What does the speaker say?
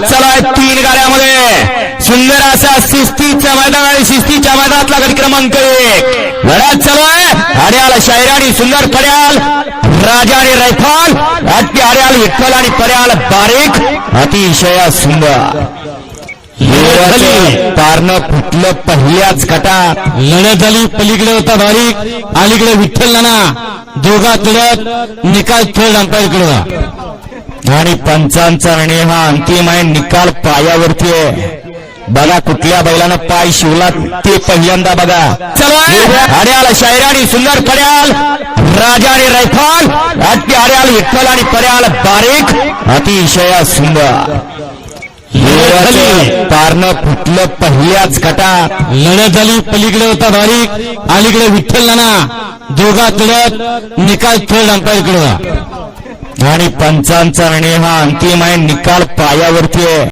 चालू तीन गाड्यामध्ये. सुंदर असा शिस्तीच्या मैदान आणि शिस्तीच्या मैदानातला गट क्रमांक एक. लढत चालू आहे. हड्याल शायराणी सुंदर पड्याल राजा आणि रैफाल. अति हड्याल विठ्ठल आणि पड्याल बारीक. अतिशय सुंदर. पारणं फुटलं पहिल्याच गटात. लढत झाली. पलीकडे होता बारीक. अलीकडे विठ्ठल नाना. दोघात लढत निकाल थर्ड अंपायरकडे आणि पंचांचा निर्णय हा अंतिम आहे. निकाल पायावरती आहे. बघा कुठल्या बैलानं पाय शिवला ते पहिल्यांदा बघा. हड्याल शायराणी सुंदर पड्याल राजा आणि रैफाल अति हड्याल विठ्ठल आणि पड्याल बारीक अतिशय सुंदर. पारणं फुटलं पहिल्याच गटात. लढत झाली पलीकडे होता बारीक अलीकडे विठ्ठल नाना. दोघात लढत निकाल थर्ड अंपायरकडे आणि पंचांचा निर्णय हा अंतिम आहे. निकाल पायावरती आहे.